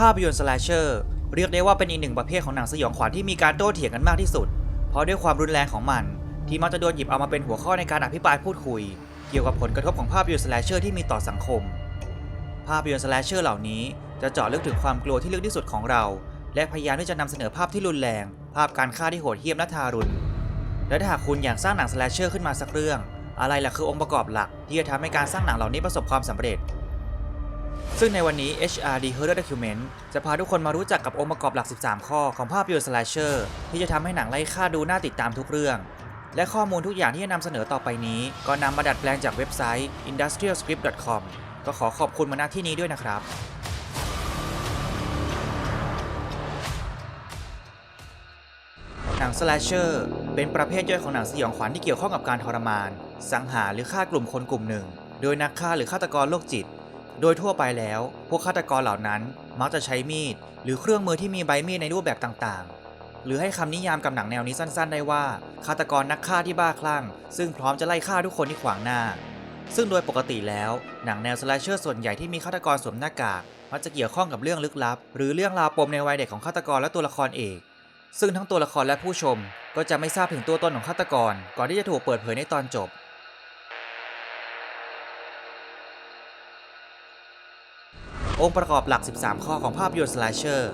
ภาพยนตร์สแลชเชอร์เรียกได้ว่าเป็นอีกหนึ่งประเภทของหนังสยองขวัญที่มีการโต้เถียงกันมากที่สุด เพราะด้วยความรุนแรงของมัน ที่มักจะโดนหยิบเอามาเป็นหัวข้อในการอภิปรายพูดคุย เกี่ยวกับผลกระทบของภาพยนตร์สแลชเชอร์ที่มีต่อสังคม ภาพยนตร์สแลชเชอร์เหล่านี้จะเจาะลึกถึงความกลัวที่ลึกที่สุดของเรา และพยายามที่จะนำเสนอภาพที่รุนแรง ภาพการฆ่าที่โหดเหี้ยมและทารุณ และถ้าหากคุณอยากสร้างหนังสแลชเชอร์ขึ้นมาสักเรื่อง อะไรล่ะคือองค์ประกอบหลัก ที่จะทำให้การสร้างหนังเหล่านี้ประสบความสำเร็จ ซึ่งในวันนี้ HRD Horror Document จะพาทุกคนมารู้จักกับองค์ประกอบหลัก 13 ข้อของภาพยนตร์สแลชเชอร์ที่จะทำให้หนังไล่ฆ่าดูน่าติดตามทุกเรื่อง และข้อมูลทุกอย่างที่จะนำเสนอต่อไปนี้ ก็นำมาดัดแปลงจากเว็บไซต์ industrialscript.com ก็ขอขอบคุณมาณที่นี้ด้วยนะครับหนังสแลชเชอร์เป็นประเภทย่อยของหนังสยองขวัญที่เกี่ยวข้องกับการทรมาน สังหารหรือฆ่ากลุ่มคนกลุ่มหนึ่ง โดยนักฆ่าหรือฆาตกรโรคจิต โดยทั่วไปแล้ว พวกฆาตกรเหล่านั้นมักจะใช้มีด หรือเครื่องมือที่มีใบมีดในรูปแบบต่างๆ หรือให้คำนิยามกับหนังแนวนี้สั้นๆ ได้ว่าฆาตกรนักฆ่าที่บ้าคลั่ง ซึ่งพร้อมจะไล่ฆ่าทุกคนที่ขวางหน้า ซึ่งโดยปกติแล้วหนังแนวสแลชเชอร์ส่วนใหญ่ที่มีฆาตกรสวมหน้ากากมักจะเกี่ยวข้องกับเรื่องลึกลับ หรือเรื่องราวปมในวัยเด็กของฆาตกรและตัวละครเอก ซึ่งทั้งตัวละครและผู้ชม ก็จะไม่ทราบถึงตัวตนของฆาตกร ก่อนที่จะถูกเปิดเผยในตอนจบ องค์ประกอบหลัก 13 ข้อของภาพยนตร์สไลเชอร์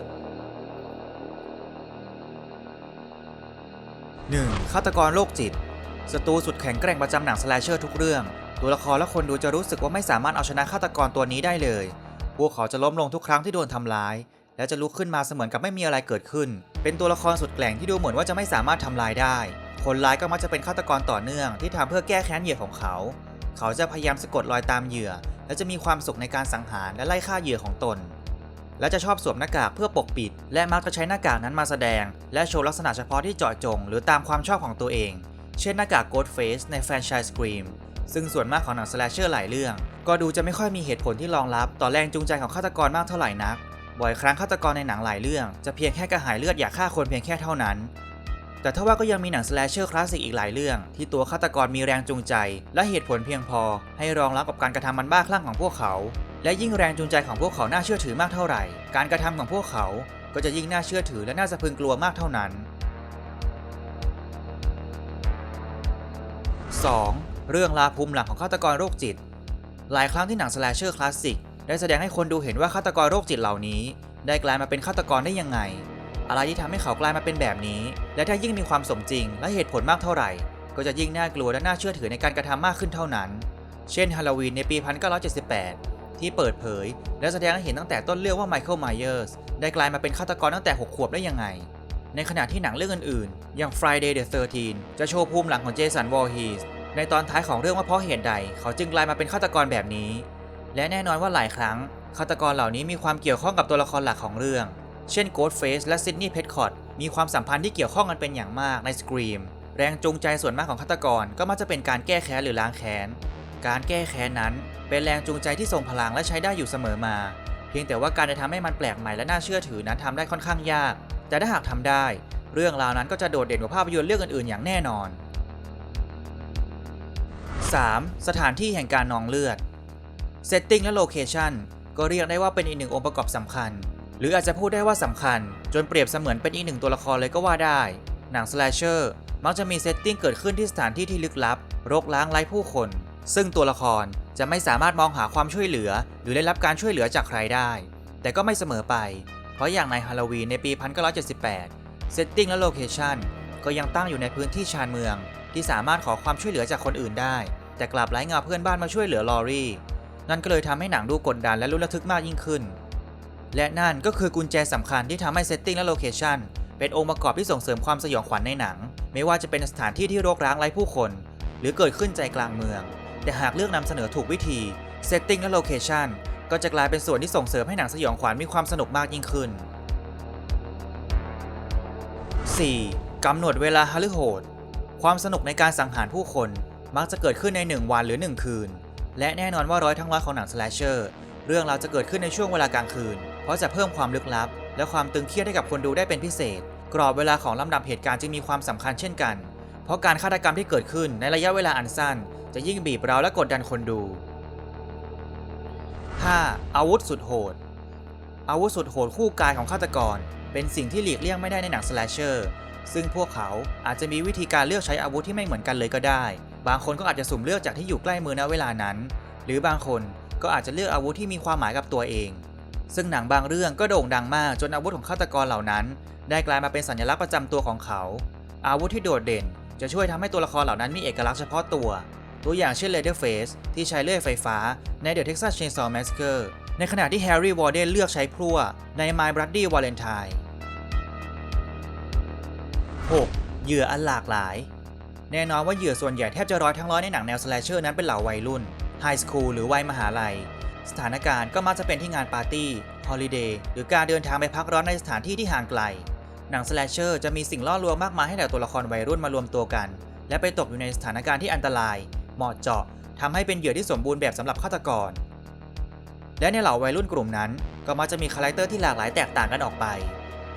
1. ฆาตกรโรคจิตศัตรูสุดแข็งแกร่งประจำหนังสไลเชอร์ทุกเรื่อง ตัวละครและคนดูจะรู้สึกว่าไม่สามารถเอาชนะฆาตกรตัวนี้ได้เลย พวกเขาจะล้มลงทุกครั้งที่โดนทำร้าย และจะลุกขึ้นมาเสมือนกับไม่มีอะไรเกิดขึ้น เป็นตัวละครสุดแกร่งที่ดูเหมือนว่าจะไม่สามารถทำลายได้ คนร้ายก็มักจะเป็นฆาตกรต่อเนื่องที่ทำเพื่อแก้แค้นเหยื่อของเขา เขาจะพยายามสะกดรอยตามเหยื่อ และจะมีความสุขในการสังหารและไล่ฆ่าเหยื่อของตน และจะชอบสวมหน้ากากเพื่อปกปิด และมักจะใช้หน้ากากนั้นมาแสดง และโชว์ลักษณะเฉพาะที่เจาะจง หรือตามความชอบของตัวเอง เช่นหน้ากาก Ghostface ในแฟรนไชส์ Scream ซึ่งส่วนมากของหนังสแลชเชอร์หลายเรื่อง ก็ดูจะไม่ค่อยมีเหตุผลที่รองรับ ต่อแรงจูงใจของฆาตกรมากเท่าไหร่นัก บ่อยครั้งฆาตกรในหนังหลายเรื่อง จะเพียงแค่กระหายเลือดอยากฆ่าคนเพียงแค่เท่านั้น แต่ถ้าว่าก็ยังมีหนังสแลชเชอร์คลาสสิกอีกหลายเรื่อง ที่ตัวฆาตกรมีแรงจูงใจ และเหตุผลเพียงพอ ให้รองรับกับการกระทำมันบ้าคลั่งของพวกเขา และยิ่งแรงจูงใจของพวกเขาน่าเชื่อถือมากเท่าไหร่ การกระทำของพวกเขา ก็จะยิ่งน่าเชื่อถือและน่าสะพึงกลัวมากเท่านั้น 2. เรื่องราภูมิหลังของฆาตกรโรคจิต หลายครั้งที่หนังสแลชเชอร์คลาสสิกได้แสดงให้คนดูเห็นว่าฆาตกรโรคจิตเหล่านี้ ได้กลายมาเป็นฆาตกรได้ยังไง อะไรที่ทำให้เขากลายมาเป็นแบบนี้ และถ้ายิ่งมีความสมจริง และเหตุผลมากเท่าไหร่ ก็จะยิ่งน่ากลัวและน่าเชื่อถือในการกระทำมากขึ้นเท่านั้น เช่นฮาโลวีนในปี 1978 ที่เปิดเผย และแสดงให้เห็นตั้งแต่ต้นเรื่องว่าไมเคิลไมเยอร์สได้กลายมาเป็นฆาตกรตั้งแต่ 6 ขวบได้ยังไง ในขณะที่หนังเรื่องอื่นๆ อย่าง Friday the 13 จะโชว์ภูมิหลังของเจสันวอลฮีสในตอนท้ายของเรื่องว่าเพราะเหตุใด เขาจึงกลายมาเป็นฆาตกรแบบนี้ และแน่นอนว่าหลายครั้งฆาตกรเหล่านี้มีความเกี่ยวข้องกับตัวละครหลักของเรื่อง เช่น Ghostface และ Sidney Petcott มีความสัมพันธ์ที่เกี่ยวข้องกันเป็นอย่างมากใน Scream แรงจูงใจส่วนมากของฆาตกรก็มักจะเป็นการแก้แค้นหรือล้างแค้น การแก้แค้นนั้นเป็นแรงจูงใจที่ทรงพลังและใช้ได้อยู่เสมอมา เพียงแต่ว่าการจะทำให้มันแปลกใหม่และน่าเชื่อถือนั้นทำได้ค่อนข้างยาก แต่ถ้าหากทำได้ เรื่องราวนั้นก็จะโดดเด่นกว่าภาพยนตร์เรื่องอื่นๆ อย่างแน่นอน 3. สถานที่แห่งการนองเลือด Setting และ Location ก็เรียกได้ว่าเป็นอีกหนึ่งองค์ประกอบสำคัญ หรืออาจจะพูดได้ว่าสำคัญ จนเปรียบเสมือนเป็นอีกหนึ่งตัวละครเลยก็ว่าได้ หนัง Slasher มักจะมีเซตติ้งเกิดขึ้นที่สถานที่ที่ลึกลับ รกร้างไร้ผู้คน ซึ่งตัวละครจะไม่สามารถมองหาความช่วยเหลือ หรือได้รับการช่วยเหลือจากใครได้ แต่ก็ไม่เสมอไป เพราะอย่างในฮาโลวีนในปี 1978 เซตติ้งและโลเคชันก็ยังตั้งอยู่ในพื้นที่ชานเมือง ที่สามารถขอความช่วยเหลือจากคนอื่นได้ แต่กลับไร้เงาเพื่อนบ้านมาช่วยเหลือลอรี่ นั่นก็เลยทำให้หนังดูกดดันและรุนระทึกมากยิ่งขึ้น และนั่นก็คือกุญแจสำคัญที่ทำให้เซตติ้งและโลเคชันเป็นองค์ประกอบที่ส่งเสริมความสยองขวัญในหนัง ไม่ว่าจะเป็นสถานที่ที่รกร้างไร้ผู้คน หรือเกิดขึ้นใจกลางเมือง แต่หากเลือกนำเสนอถูกวิธีเซตติ้งและโลเคชันก็จะกลายเป็นส่วนที่ส่งเสริมให้หนังสยองขวัญมีความสนุกมากยิ่งขึ้น 4. กำหนดเวลาฮาลือโหด ความสนุกในการสังหารผู้คน มักจะเกิดขึ้นใน 1 วันหรือ 1 คืน และแน่นอนว่าร้อยทั้งร้อยของหนังสแลชเชอร์เรื่องราวจะเกิดขึ้นในช่วงเวลากลางคืน เพราะจะเพิ่มความลึกลับ และความตึงเครียดให้กับคนดูได้เป็นพิเศษ กรอบเวลาของลำดับเหตุการณ์จึงมีความสำคัญเช่นกัน เพราะการฆาตกรรมที่เกิดขึ้นในระยะเวลาอันสั้น จะยิ่งบีบเราและกดดันคนดู 5. อาวุธสุดโหด อาวุธสุดโหดคู่กายของฆาตกร เป็นสิ่งที่หลีกเลี่ยงไม่ได้ในหนังสแลชเชอร์ซึ่งพวกเขาอาจจะมีวิธีการเลือกใช้อาวุธที่ไม่เหมือนกันเลยก็ได้ บางคนก็อาจจะสุ่มเลือกจากที่อยู่ใกล้มือณเวลานั้น หรือบางคนก็อาจจะเลือกอาวุธที่มีความหมายกับตัวเอง ซึ่งหนังบางเรื่องก็โด่งดังมากจนอาวุธของฆาตกรเหล่านั้น ได้กลายมาเป็นสัญลักษณ์ประจำตัวของเขา อาวุธที่โดดเด่น จะช่วยทำให้ตัวละครเหล่านั้นมีเอกลักษณ์เฉพาะตัว ตัวอย่างเช่น Leatherface ที่ใช้เลื่อยไฟฟ้าใน The Texas Chainsaw Massacre ในขณะที่ Harry Warden เดนเลือกใช้พลั่วใน My Bloody Valentine 6. เหยื่ออันหลากหลาย แน่นอนว่าเหยื่อส่วนใหญ่แทบจะร้อยทั้งร้อยในหนังแนวสแลชเชอร์นั้นเป็นเหล่าวัยรุ่นไฮสคูลหรือวัยมหาลัย สถานการณ์ก็มักจะเป็นที่งานปาร์ตี้ฮอลิเดย์หรือการเดินทางไปพักร้อนในสถานที่ที่ห่างไกล หนังสแลชเชอร์จะมีสิ่งล่อลวงมากมายให้แก่ตัวละครวัยรุ่นมารวมตัวกัน และไปตกอยู่ในสถานการณ์ที่อันตราย เหมาะเจาะทำให้เป็นเหยื่อที่สมบูรณ์แบบสำหรับฆาตกร และในเหล่าวัยรุ่นกลุ่มนั้น ก็มักจะมีคาแรคเตอร์ที่หลากหลายแตกต่างกันออกไป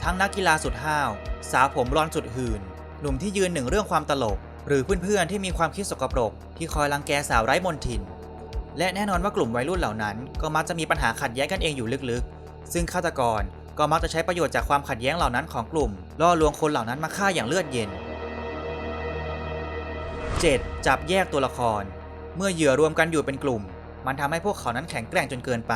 ทั้งนักกีฬาสุดห้าว สาวผมบลอนสุดหื่นหนุ่มที่ยืนหนึ่งเรื่องความตลก หรือเพื่อนๆที่มีความคิดสกปรก ที่คอยรังแกสาวไร้มนทิน และแน่นอนว่ากลุ่มวัยรุ่นเหล่านั้น ก็มักจะมีปัญหาขัดแย้งกันเองอยู่ลึกๆ ซึ่งฆาตกรก็มักจะใช้ประโยชน์จากความขัดแย้งเหล่านั้นของกลุ่มล่อลวงคนเหล่านั้นมาฆ่าอย่างเลือดเย็น 7. จับแยกตัวละคร เมื่อเหยื่อรวมกันอยู่เป็นกลุ่ม มันทำให้พวกเขานั้นแข็งแกร่งจนเกินไป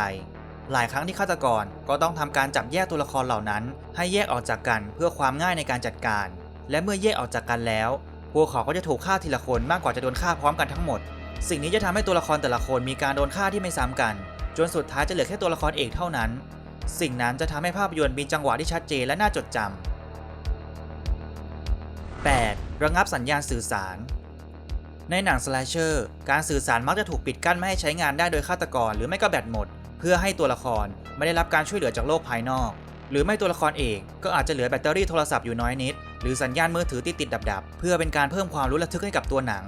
หลายครั้งที่ฆาตกรก็ต้องทำการจับแยกตัวละครเหล่านั้น ให้แยกออกจากกันเพื่อความง่ายในการจัดการ และเมื่อแยกออกจากกันแล้ว พวกเขาก็จะถูกฆ่าทีละคนมากกว่าจะโดนฆ่าพร้อมกันทั้งหมด สิ่งนี้จะทำให้ตัวละครแต่ละคนมีการโดนฆ่าที่ไม่ซ้ำกัน จนสุดท้ายจะเหลือแค่ตัวละครเอกเท่านั้น สิ่งนั้นจะทำให้ภาพยนตร์มีจังหวะที่ชัดเจนและน่าจดจำ 8. ระงับสัญญาณสื่อสาร ในหนังสไลเชอร์การสื่อสารมักจะถูกปิดกั้นไม่ให้ใช้งานได้โดยฆาตกรหรือไม่ก็แบตหมด เพื่อให้ตัวละครไม่ได้รับการช่วยเหลือจากโลกภายนอก หรือไม่ตัวละครเอกก็อาจจะเหลือแบตเตอรี่โทรศัพท์อยู่น้อยนิด หรือสัญญาณมือถือติดติดดับดับๆเพื่อเป็นการเพิ่มความรู้ระทึกให้กับตัวหนัง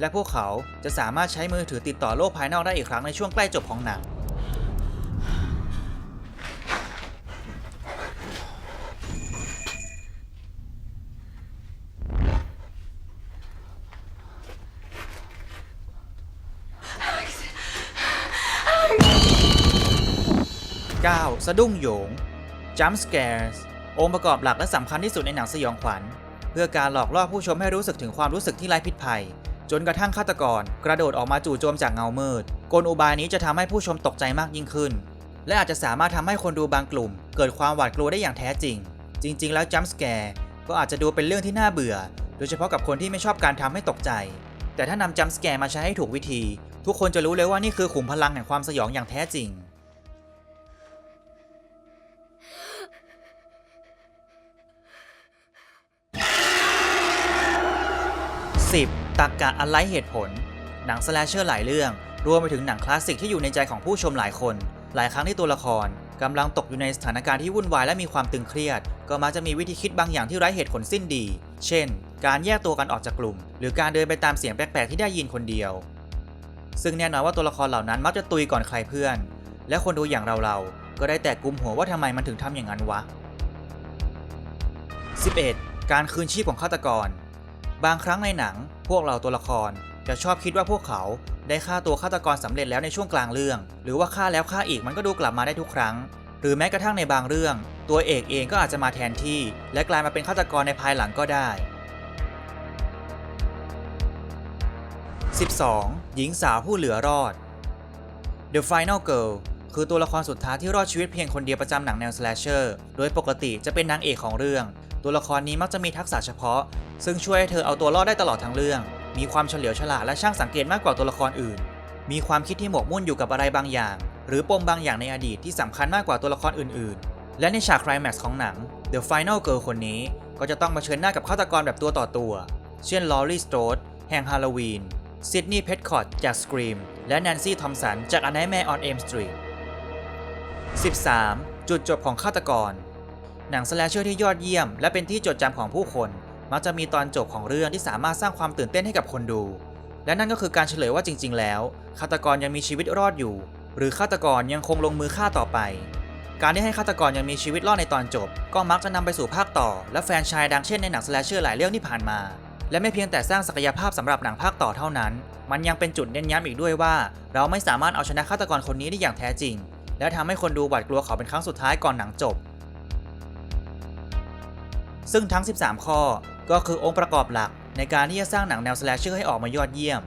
และพวกเขาจะสามารถใช้มือถือติดต่อโลกภายนอกได้อีกครั้งในช่วงใกล้จบของหนัง 9. สะดุ้งโหยง Jump Scares องค์ประกอบหลักและสำคัญที่สุดในหนังสยองขวัญ เพื่อการหลอกล่อผู้ชมให้รู้สึกถึงความรู้สึกที่ไร้พิษภัย จนกระทั่งฆาตกร กระโดดออกมาจู่โจมจากเงามืด กลอุบายนี้จะทำให้ผู้ชมตกใจมากยิ่งขึ้น และอาจจะสามารถทำให้คนดูบางกลุ่ม เกิดความหวาดกลัวได้อย่างแท้จริง จริง ๆ แล้ว Jump Scare ก็อาจจะดูเป็นเรื่องที่น่าเบื่อ โดยเฉพาะกับคนที่ไม่ชอบการทำให้ตกใจ แต่ถ้านำ Jump Scare มาใช้ให้ถูกวิธี ทุกคนจะรู้เลยว่านี่คือขุมพลังแห่งความสยองอย่างแท้จริง 10. ตักกะอันไร้เหตุผล หนังสแลชเชอร์หลายเรื่อง รวมไปถึงหนังคลาสสิกที่อยู่ในใจของผู้ชมหลายคน หลายครั้งที่ตัวละครกำลังตกอยู่ในสถานการณ์ที่วุ่นวายและมีความตึงเครียด ก็มักจะมีวิธีคิดบางอย่างที่ไร้เหตุผลสิ้นดี เช่น การแยกตัวกันออกจากกลุ่ม หรือการเดินไปตามเสียงแปลกๆที่ได้ยินคนเดียว ซึ่งแน่นอนว่าตัวละครเหล่านั้นมักจะตุยก่อนใครเพื่อน และคนดูอย่างเราๆก็ได้แต่กุมหัวว่าทำไมมันถึงทำอย่างนั้นวะ 11. การคืนชีพของฆาตกร บางครั้งในหนัง พวกเราตัวละครจะชอบคิดว่าพวกเขาได้ฆ่าตัวฆาตกรสำเร็จแล้วในช่วงกลางเรื่อง หรือว่าฆ่าแล้วฆ่าอีกมันก็ดูกลับมาได้ทุกครั้ง หรือแม้กระทั่งในบางเรื่อง ตัวเอกเองก็อาจจะมาแทนที่ และกลายมาเป็นฆาตกรในภายหลังก็ได้ 12. หญิงสาวผู้เหลือรอด The Final Girl คือตัวละครสุดท้ายที่รอดชีวิตเพียงคนเดียวประจำหนังแนว slasher โดยปกติจะเป็นนางเอกของเรื่อง ตัวละครนี้มักจะมีทักษะเฉพาะ ซึ่งช่วยให้เธอเอาตัวรอดได้ตลอดทั้งเรื่อง มีความเฉลียวฉลาดและช่างสังเกตมากกว่าตัวละครอื่น มีความคิดที่หมกมุ่นอยู่กับอะไรบางอย่าง หรือปมบางอย่างในอดีตที่สำคัญมากกว่าตัวละครอื่น ๆ และในฉากคลแม็กซ์ของหนัง The Final Girl คนนี้ก็จะต้องมาเชิญหน้ากับฆาตกรแบบตัวต่อตัว เช่นลอรีสโตรดแห่งฮาโลวีนซิดนีย์เพ t คอร์ดจาก Scream และแนนซี่ทอมสันจาก A Nightmare on Elm Street 13. จุดจบของฆาตกร หนังสแลชเชอร์ที่ยอดเยี่ยม และเป็นที่จดจำของผู้คน มักจะมีตอนจบของเรื่องที่สามารถสร้างความตื่นเต้นให้กับคนดู และนั่นก็คือการเฉลยว่าจริง ๆ แล้วฆาตกรยังมีชีวิตรอดอยู่ หรือฆาตกรยังคงลงมือฆ่าต่อไป การที่ให้ฆาตกรยังมีชีวิตรอดในตอนจบ ก็มักจะนำไปสู่ภาคต่อ และแฟนชายดังเช่นในหนังสแลชเชอร์หลายเรื่องที่ผ่านมา และไม่เพียงแต่สร้างศักยภาพสำหรับหนังภาคต่อเท่านั้น มันยังเป็นจุดเน้นย้ำอีกด้วยว่า เราไม่สามารถเอาชนะฆาตกรคนนี้ได้อย่างแท้จริง และทำให้คนดูหวาดกลัวเขาเป็นครั้งสุดท้ายก่อนหนังจบซึ่งทั้ง 13 ข้อ ก็คือองค์ประกอบหลักในการที่จะสร้างหนังแนวสแลชเชอร์ให้ออกมายอดเยี่ยม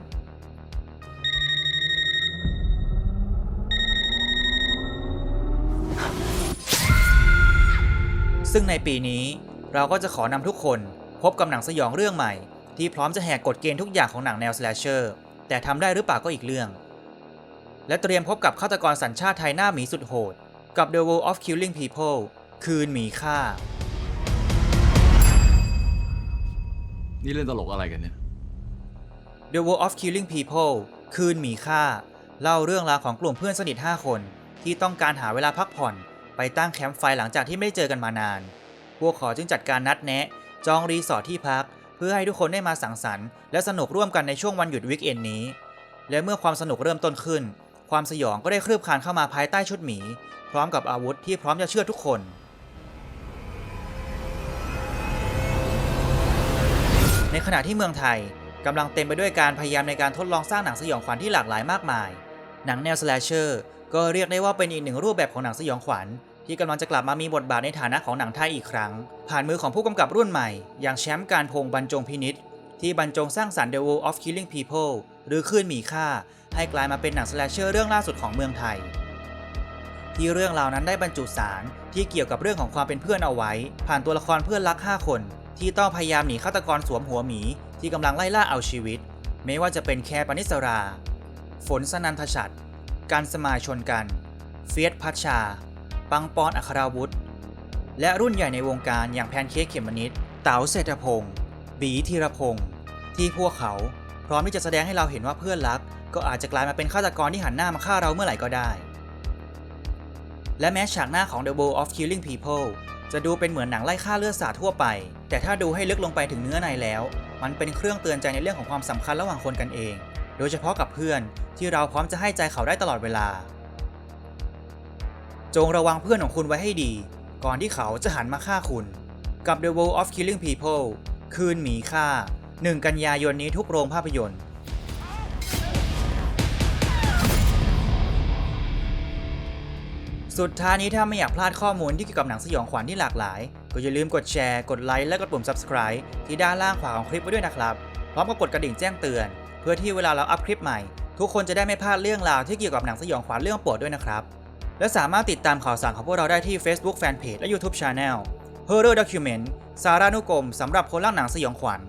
ซึ่งในปีนี้เราก็จะขอนำทุกคนพบกับหนังสยองเรื่องใหม่ ที่พร้อมจะแหกกฎเกณฑ์ทุกอย่างของหนังแนวสแลชเชอร์แต่ทำได้หรือเปล่าก็อีกเรื่อง และเตรียมพบกับฆาตกรสัญชาติไทยหน้าหมีสุดโหด กับ The World of Killing People คืนหมีฆ่า นี่เล่นตลกอะไรกันเนี่ย The World of Killing People คืนหมีฆ่า เล่าเรื่องราวของกลุ่มเพื่อนสนิท 5 คน ที่ต้องการหาเวลาพักผ่อน ไปตั้งแคมป์ไฟหลังจากที่ไม่ได้เจอกันมานาน พวกเขาจึงจัดการนัดแนะ จองรีสอร์ทที่พัก เพื่อให้ทุกคนได้มาสังสรรค์และสนุกร่วมกันในช่วงวันหยุดวิกเอนนี้ และเมื่อความสนุกเริ่มต้นขึ้น ความสยองก็ได้คลืบคลานเข้ามาภายใต้ชุดหมี พร้อมกับอาวุธที่พร้อมจะเชื่อทุกคน ในขณะที่เมืองไทยกำลังเต็มไปด้วยการพยายามในการทดลองสร้างหนังสยองขวัญที่หลากหลายมากมาย หนังแนวสแลชเชอร์ก็เรียกได้ว่าเป็นอีกหนึ่งรูปแบบของหนังสยองขวัญ ที่กำลังจะกลับมามีบทบาทในฐานะของหนังไทยอีกครั้ง ผ่านมือของผู้กำกับรุ่นใหม่ อย่างแชมป์การพงษ์บรรจงพินิษที่บรรจงสร้างสรรค์ The World of Killing People หรือคลื่นหมีฆ่า ให้กลายมาเป็นหนังสแลชเชอร์เรื่องล่าสุดของเมืองไทย ที่เรื่องราวนั้นได้บรรจุสารที่เกี่ยวกับเรื่องของความเป็นเพื่อนเอาไว้ ผ่านตัวละครเพื่อนรัก 5 คน ที่ต้องพยายามหนีฆาตกรสวมหัวหมี ที่กำลังไล่ล่าเอาชีวิต ไม่ว่าจะเป็นแคปนิสรา ฝนสนันทชัด การสมายชนกัน เฟียสพัชชา ปังปอนอัคราวุธ และรุ่นใหญ่ในวงการอย่างแพนเค้กเขมมนิดเต๋าเศรษฐพงศ์บีธีรพงศ์ที่พวกเขาพร้อมที่จะแสดงให้เราเห็นว่าเพื่อนรัก ก็อาจจะกลายมาเป็นฆาตกรที่หันหน้ามาฆ่าเราเมื่อไหร่ก็ได้ และแม้ฉากหน้าของ The World of Killing People จะดูเป็นเหมือนหนังไล่ฆ่าเลือดสาดทั่วไป แต่ถ้าดูให้ลึกลงไปถึงเนื้อในแล้ว มันเป็นเครื่องเตือนใจในเรื่องของความสำคัญระหว่างคนกันเอง โดยเฉพาะกับเพื่อนที่เราพร้อมจะให้ใจเขาได้ตลอดเวลา จงระวังเพื่อนของคุณไว้ให้ดี ก่อนที่เขาจะหันมาฆ่าคุณ กับ The World of Killing People คืนหมีฆ่า 1 กันยายนนี้ทุกโรงภาพยนตร์ สุดท้ายนี้ถ้าไม่อยากพลาดข้อมูลที่เกี่ยวกับหนังสยองขวัญที่หลากหลาย ก็อย่าลืมกดแชร์ กดไลค์และกดปุ่ม subscribe ที่ด้านล่างขวาของคลิปไว้ด้วยนะครับ พร้อมกับกดกระดิ่งแจ้งเตือน เพื่อที่เวลาเราอัพคลิปใหม่ ทุกคนจะได้ไม่พลาดเรื่องราวที่เกี่ยวกับหนังสยองขวัญเรื่องโปรดด้วยนะครับ และสามารถติดตามข่าวสารของพวกเราได้ที่ Facebook Fanpage และ YouTube Channel Horror Document สารานุกรมสำหรับคนรักหนังสยองขวัญ